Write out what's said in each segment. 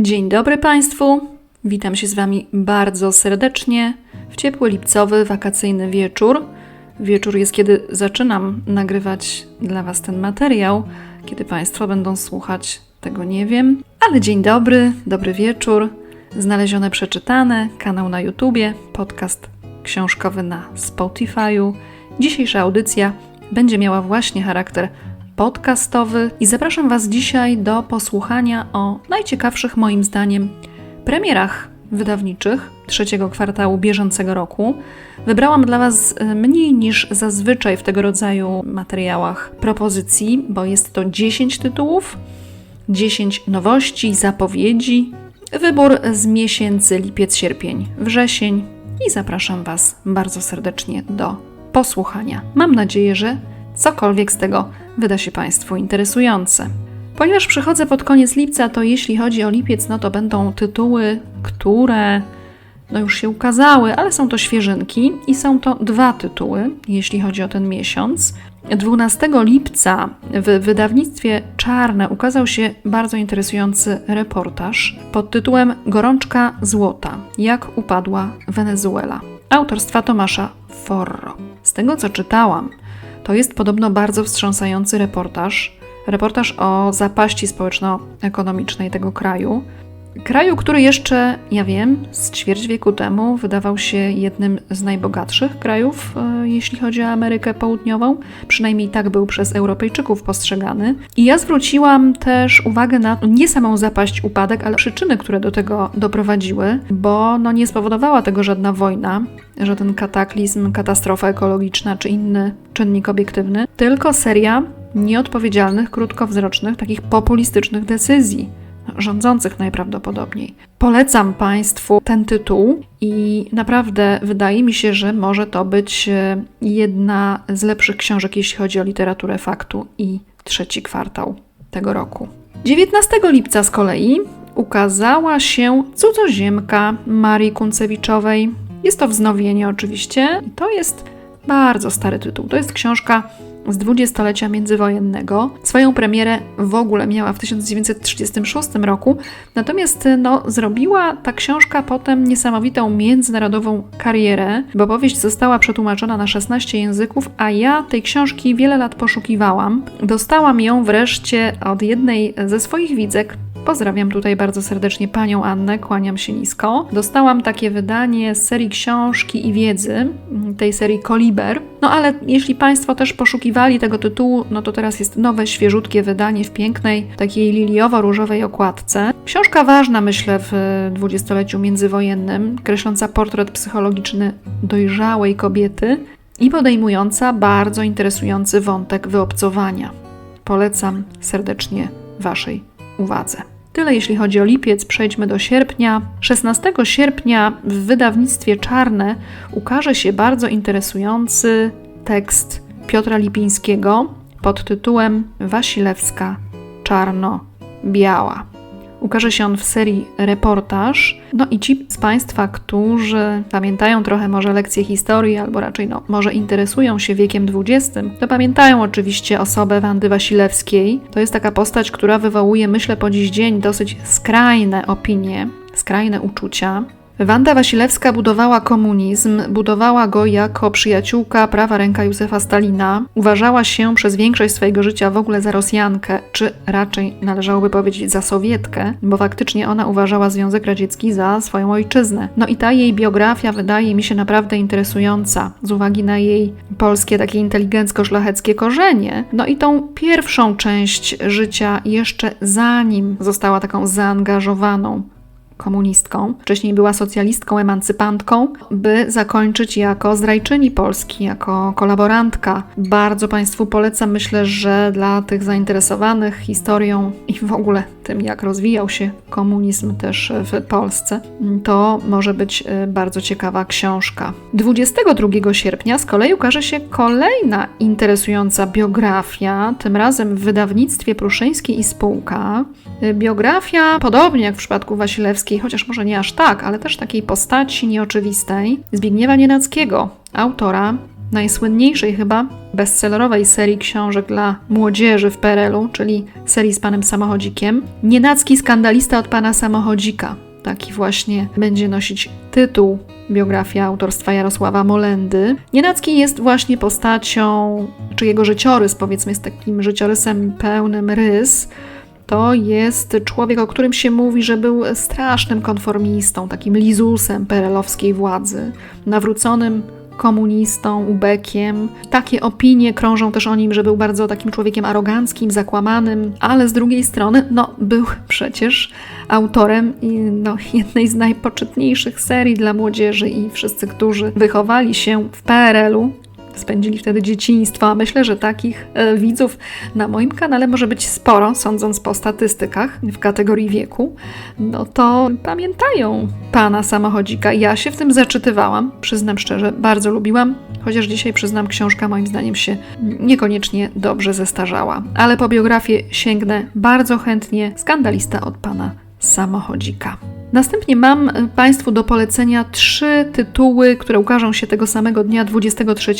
Dzień dobry Państwu. Witam się z Wami bardzo serdecznie w ciepły lipcowy wakacyjny wieczór. Wieczór jest, kiedy zaczynam nagrywać dla Was ten materiał. Kiedy Państwo będą słuchać, tego nie wiem. Ale dzień dobry, dobry wieczór. Znalezione, przeczytane, kanał na YouTubie, podcast książkowy na Spotify'u. Dzisiejsza audycja będzie miała właśnie charakter podcastowy i zapraszam Was dzisiaj do posłuchania o najciekawszych moim zdaniem premierach wydawniczych trzeciego kwartału bieżącego roku. Wybrałam dla Was e, mniej niż zazwyczaj w tego rodzaju materiałach propozycji, bo jest to 10 tytułów, 10 nowości, zapowiedzi. Wybór z miesięcy lipiec, sierpień, wrzesień i zapraszam Was bardzo serdecznie do posłuchania. Mam nadzieję, że cokolwiek z tego wyda się Państwu interesujące. Ponieważ przychodzę pod koniec lipca, to jeśli chodzi o lipiec, no to będą tytuły, które no już się ukazały, ale są to świeżynki i są to dwa tytuły, jeśli chodzi o ten miesiąc. 12 lipca w wydawnictwie Czarne ukazał się bardzo interesujący reportaż pod tytułem Gorączka złota. Jak upadła Wenezuela. Autorstwa Tomasza Forro. Z tego co czytałam, to jest podobno bardzo wstrząsający reportaż. Reportaż o zapaści społeczno-ekonomicznej tego kraju. Kraju, który jeszcze, ja wiem, z ćwierć wieku temu wydawał się jednym z najbogatszych krajów, e, jeśli chodzi o Amerykę Południową. Przynajmniej tak był przez Europejczyków postrzegany. I ja zwróciłam też uwagę na nie samą zapaść, upadek, ale przyczyny, które do tego doprowadziły, bo no, nie spowodowała tego żadna wojna, żaden kataklizm, katastrofa ekologiczna czy inny czynnik obiektywny, tylko seria nieodpowiedzialnych, krótkowzrocznych, takich populistycznych decyzji rządzących najprawdopodobniej. Polecam Państwu ten tytuł i naprawdę wydaje mi się, że może to być e, jedna z lepszych książek, jeśli chodzi o literaturę faktu i trzeci kwartał tego roku. 19 lipca z kolei ukazała się Cudzoziemka Marii Kuncewiczowej. Jest to wznowienie oczywiście i to jest bardzo stary tytuł. To jest książka z dwudziestolecia międzywojennego. Swoją premierę w ogóle miała w 1936 roku, natomiast no, zrobiła ta książka potem niesamowitą międzynarodową karierę, bo powieść została przetłumaczona na 16 języków, a ja tej książki wiele lat poszukiwałam. Dostałam ją wreszcie od jednej ze swoich widzek, Pozdrawiam tutaj bardzo serdecznie panią Annę, kłaniam się nisko. Dostałam takie wydanie z serii książki i wiedzy, tej serii Koliber. No ale jeśli Państwo też poszukiwali tego tytułu, no to teraz jest nowe, świeżutkie wydanie w pięknej, takiej liliowo-różowej okładce. Książka ważna, myślę, w dwudziestoleciu międzywojennym, kreśląca portret psychologiczny dojrzałej kobiety i podejmująca bardzo interesujący wątek wyobcowania. Polecam serdecznie Waszej uwadze. Tyle jeśli chodzi o lipiec, przejdźmy do sierpnia. 16 sierpnia w wydawnictwie Czarne ukaże się bardzo interesujący tekst Piotra Lipińskiego pod tytułem Wasilewska Czarno-Biała. Ukaże się on w serii reportaż. No i ci z Państwa, którzy pamiętają trochę może lekcje historii, albo raczej no, może interesują się wiekiem XX, to pamiętają oczywiście osobę Wandy Wasilewskiej. To jest taka postać, która wywołuje, myślę, po dziś dzień dosyć skrajne opinie, skrajne uczucia. Wanda Wasilewska budowała komunizm, budowała go jako przyjaciółka prawa ręka Józefa Stalina. Uważała się przez większość swojego życia w ogóle za Rosjankę, czy raczej należałoby powiedzieć za Sowietkę, bo faktycznie ona uważała Związek Radziecki za swoją ojczyznę. No i ta jej biografia wydaje mi się naprawdę interesująca z uwagi na jej polskie takie inteligencko-szlacheckie korzenie. No i tą pierwszą część życia jeszcze zanim została taką zaangażowaną komunistką, wcześniej była socjalistką, emancypantką, by zakończyć jako zdrajczyni Polski, jako kolaborantka. Bardzo Państwu polecam, myślę, że dla tych zainteresowanych historią i w ogóle tym, jak rozwijał się komunizm też w Polsce, to może być e, bardzo ciekawa książka. 22 sierpnia z kolei ukaże się kolejna interesująca biografia, tym razem w wydawnictwie Pruszyńskiej i Spółka. E, biografia, podobnie jak w przypadku Wasilewskiej, chociaż może nie aż tak, ale też takiej postaci nieoczywistej, Zbigniewa Nienackiego, autora najsłynniejszej chyba bestsellerowej serii książek dla młodzieży w PRL-u, czyli serii z panem samochodzikiem. Nienacki skandalista od pana samochodzika. Taki właśnie będzie nosić tytuł biografia autorstwa Jarosława Molendy. Nienacki jest właśnie postacią, czy jego życiorys, powiedzmy, jest takim życiorysem pełnym rys. To jest człowiek, o którym się mówi, że był strasznym konformistą, takim lizusem perelowskiej władzy, nawróconym komunistą, ubekiem. Takie opinie krążą też o nim, że był bardzo takim człowiekiem aroganckim, zakłamanym, ale z drugiej strony, no, był przecież autorem no, jednej z najpoczytniejszych serii dla młodzieży i wszyscy, którzy wychowali się w PRL-u, spędzili wtedy dzieciństwo, myślę, że takich e, widzów na moim kanale może być sporo, sądząc po statystykach w kategorii wieku, no to pamiętają pana samochodzika. Ja się w tym zaczytywałam, przyznam szczerze, bardzo lubiłam, chociaż dzisiaj przyznam, książka moim zdaniem się niekoniecznie dobrze zestarzała. Ale po biografię sięgnę bardzo chętnie. Skandalista od pana samochodzika. Następnie mam e, Państwu do polecenia trzy tytuły, które ukażą się tego samego dnia 23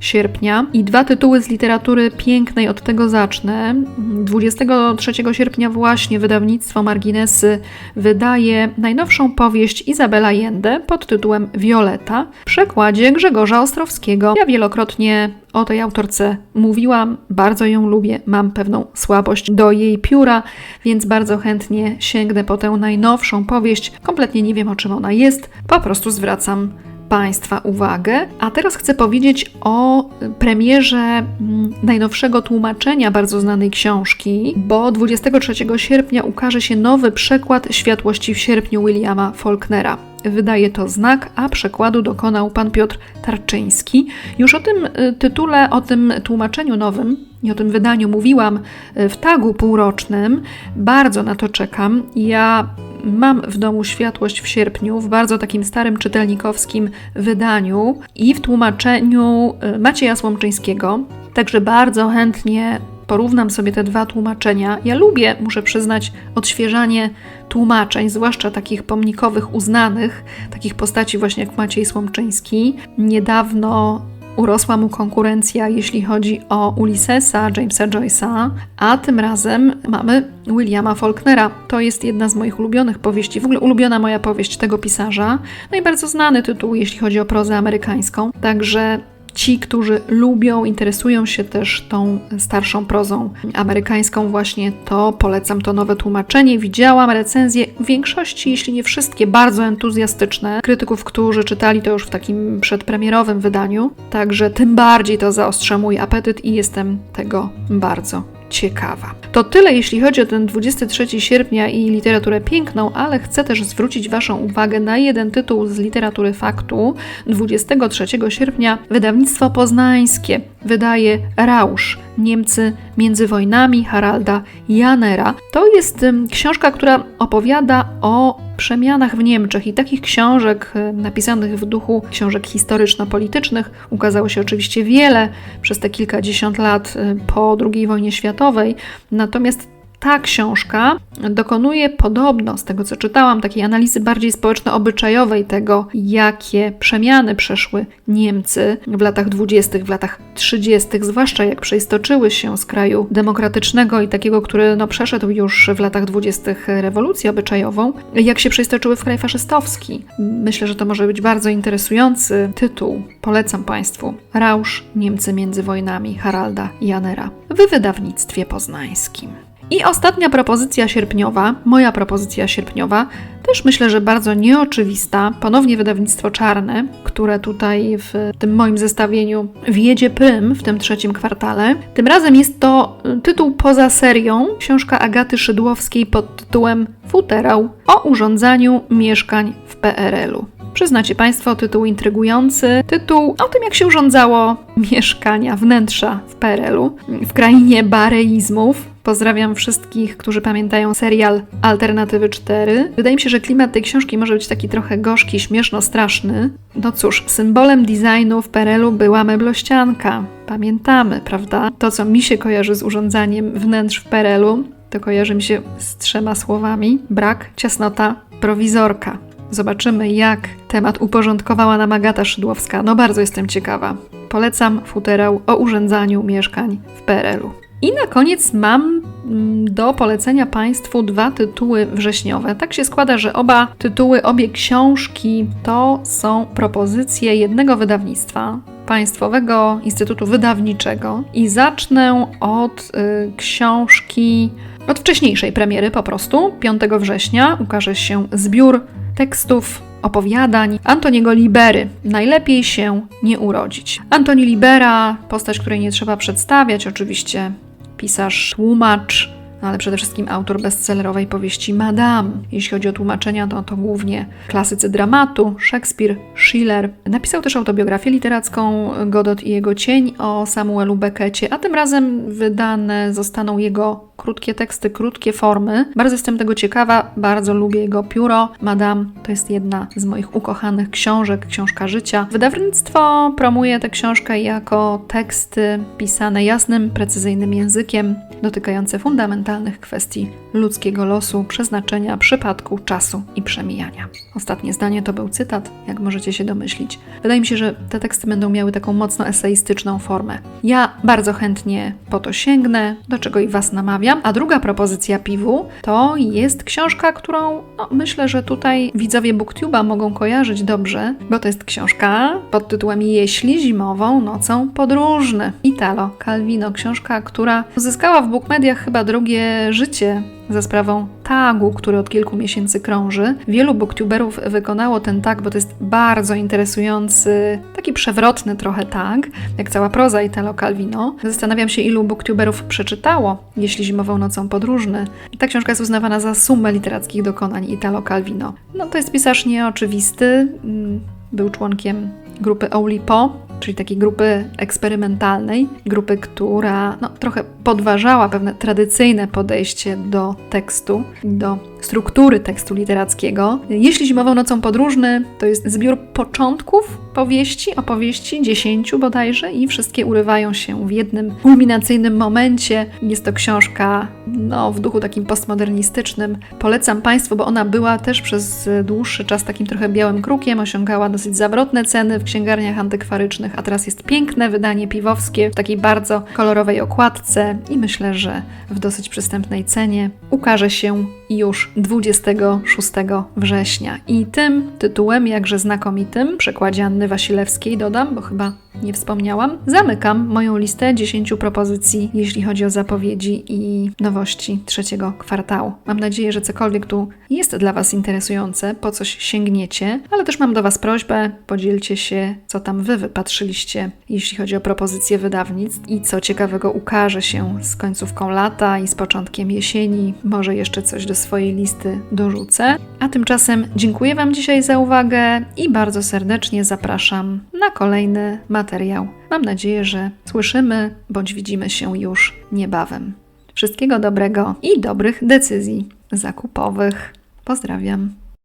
sierpnia i dwa tytuły z literatury pięknej, od tego zacznę. 23 sierpnia właśnie wydawnictwo Marginesy wydaje najnowszą powieść Izabela Jende pod tytułem Violeta w przekładzie Grzegorza Ostrowskiego. Ja wielokrotnie o tej autorce mówiłam, bardzo ją lubię, mam pewną słabość do jej pióra, więc bardzo chętnie sięgnę po tę najnowszą powieść. Kompletnie nie wiem o czym ona jest, po prostu zwracam Państwa uwagę. A teraz chcę powiedzieć o premierze mm, najnowszego tłumaczenia bardzo znanej książki, bo 23 sierpnia ukaże się nowy przekład Światłości w sierpniu Williama Faulknera. Wydaje to znak, a przekładu dokonał pan Piotr Tarczyński. Już o tym y, tytule, o tym tłumaczeniu nowym i o tym wydaniu mówiłam y, w tagu półrocznym. Bardzo na to czekam. Ja mam w domu światłość w sierpniu w bardzo takim starym czytelnikowskim wydaniu i w tłumaczeniu y, Macieja Słomczyńskiego. Także bardzo chętnie porównam sobie te dwa tłumaczenia. Ja lubię, muszę przyznać, odświeżanie tłumaczeń, zwłaszcza takich pomnikowych, uznanych, takich postaci właśnie jak Maciej Słomczyński. Niedawno urosła mu konkurencja, jeśli chodzi o Ulyssesa Jamesa Joyce'a, a tym razem mamy Williama Faulknera. To jest jedna z moich ulubionych powieści, w ogóle ulubiona moja powieść tego pisarza. No i bardzo znany tytuł, jeśli chodzi o prozę amerykańską. Także ci, którzy lubią, interesują się też tą starszą prozą amerykańską, właśnie to polecam to nowe tłumaczenie. Widziałam recenzje w większości, jeśli nie wszystkie, bardzo entuzjastyczne krytyków, którzy czytali to już w takim przedpremierowym wydaniu. Także tym bardziej to zaostrza mój apetyt i jestem tego bardzo ciekawa. To tyle, jeśli chodzi o ten 23 sierpnia i literaturę piękną, ale chcę też zwrócić Waszą uwagę na jeden tytuł z literatury faktu. 23 sierpnia wydawnictwo poznańskie wydaje Rausz Niemcy między wojnami Haralda Janera. To jest książka, która opowiada o przemianach w Niemczech i takich książek napisanych w duchu książek historyczno-politycznych ukazało się oczywiście wiele przez te kilkadziesiąt lat po II wojnie światowej. Natomiast ta książka dokonuje podobno, z tego co czytałam, takiej analizy bardziej społeczno-obyczajowej tego, jakie przemiany przeszły Niemcy w latach dwudziestych, w latach trzydziestych, zwłaszcza jak przeistoczyły się z kraju demokratycznego i takiego, który no, przeszedł już w latach dwudziestych rewolucję obyczajową, jak się przeistoczyły w kraj faszystowski. Myślę, że to może być bardzo interesujący tytuł. Polecam Państwu. Rausz Niemcy między wojnami Haralda Janera w wydawnictwie poznańskim. I ostatnia propozycja sierpniowa, moja propozycja sierpniowa, też myślę, że bardzo nieoczywista. Ponownie wydawnictwo czarne, które tutaj w tym moim zestawieniu wjedzie prym w tym trzecim kwartale. Tym razem jest to tytuł poza serią, książka Agaty Szydłowskiej pod tytułem Futerał o urządzaniu mieszkań w PRL-u. Przyznacie Państwo, tytuł intrygujący, tytuł o tym, jak się urządzało mieszkania, wnętrza w PRL-u, w krainie bareizmów. Pozdrawiam wszystkich, którzy pamiętają serial Alternatywy 4. Wydaje mi się, że klimat tej książki może być taki trochę gorzki, śmieszno-straszny. No cóż, symbolem designu w PRL-u była meblościanka. Pamiętamy, prawda? To, co mi się kojarzy z urządzaniem wnętrz w PRL-u, to kojarzy mi się z trzema słowami: brak, ciasnota, prowizorka. Zobaczymy, jak temat uporządkowała nam Agata Szydłowska. No bardzo jestem ciekawa. Polecam futerał o urządzaniu mieszkań w PRL-u. I na koniec mam mm, do polecenia Państwu dwa tytuły wrześniowe. Tak się składa, że oba tytuły, obie książki to są propozycje jednego wydawnictwa. Państwowego Instytutu Wydawniczego i zacznę od y, książki, od wcześniejszej premiery po prostu. 5 września ukaże się zbiór tekstów opowiadań Antoniego Libery. Najlepiej się nie urodzić. Antoni Libera, postać, której nie trzeba przedstawiać, oczywiście pisarz, tłumacz, ale przede wszystkim autor bestsellerowej powieści Madame. Jeśli chodzi o tłumaczenia, to, to głównie klasycy dramatu, Szekspir, Schiller. Napisał też autobiografię literacką Godot i jego cień o Samuelu Beckecie, a tym razem wydane zostaną jego krótkie teksty, krótkie formy. Bardzo jestem tego ciekawa, bardzo lubię jego pióro. Madame to jest jedna z moich ukochanych książek, książka życia. Wydawnictwo promuje tę książkę jako teksty pisane jasnym, precyzyjnym językiem, dotykające fundamentalnych kwestii ludzkiego losu, przeznaczenia, przypadku, czasu i przemijania. Ostatnie zdanie to był cytat, jak możecie się domyślić. Wydaje mi się, że te teksty będą miały taką mocno eseistyczną formę. Ja bardzo chętnie po to sięgnę, do czego i Was namawiam. A druga propozycja piwu to jest książka, którą no, myślę, że tutaj widzowie Booktube'a mogą kojarzyć dobrze, bo to jest książka pod tytułem Jeśli zimową nocą podróżny. Italo Calvino, książka, która uzyskała w Bookmediach chyba drugie życie za sprawą tagu, który od kilku miesięcy krąży. Wielu booktuberów wykonało ten tag, bo to jest bardzo interesujący, taki przewrotny trochę tag, jak cała proza Italo Calvino. Zastanawiam się, ilu booktuberów przeczytało, jeśli zimową nocą podróżny. Ta książka jest uznawana za sumę literackich dokonań Italo Calvino. No to jest pisarz nieoczywisty, mm, był członkiem grupy Oulipo, czyli takiej grupy eksperymentalnej, grupy, która no, trochę podważała pewne tradycyjne podejście do tekstu, do struktury tekstu literackiego. Jeśli Zimową nocą podróżny to jest zbiór początków powieści, opowieści, dziesięciu bodajże i wszystkie urywają się w jednym kulminacyjnym momencie. Jest to książka no, w duchu takim postmodernistycznym. Polecam Państwu, bo ona była też przez dłuższy czas takim trochę białym krukiem, osiągała dosyć zawrotne ceny w księgarniach antykwarycznych, a teraz jest piękne wydanie piwowskie w takiej bardzo kolorowej okładce i myślę, że w dosyć przystępnej cenie ukaże się już 26 września. I tym tytułem, jakże znakomitym, przekładzie Anny Wasilewskiej dodam, bo chyba nie wspomniałam, zamykam moją listę 10 propozycji, jeśli chodzi o zapowiedzi i nowości trzeciego kwartału. Mam nadzieję, że cokolwiek tu jest dla Was interesujące, po coś sięgniecie, ale też mam do Was prośbę, podzielcie się, co tam Wy wypatrzyliście, jeśli chodzi o propozycje wydawnictw i co ciekawego ukaże się z końcówką lata i z początkiem jesieni. Może jeszcze coś do swojej listy dorzucę. A tymczasem dziękuję Wam dzisiaj za uwagę i bardzo serdecznie zapraszam na kolejny materiał. Mam nadzieję, że słyszymy bądź widzimy się już niebawem. Wszystkiego dobrego i dobrych decyzji zakupowych. Pozdrawiam.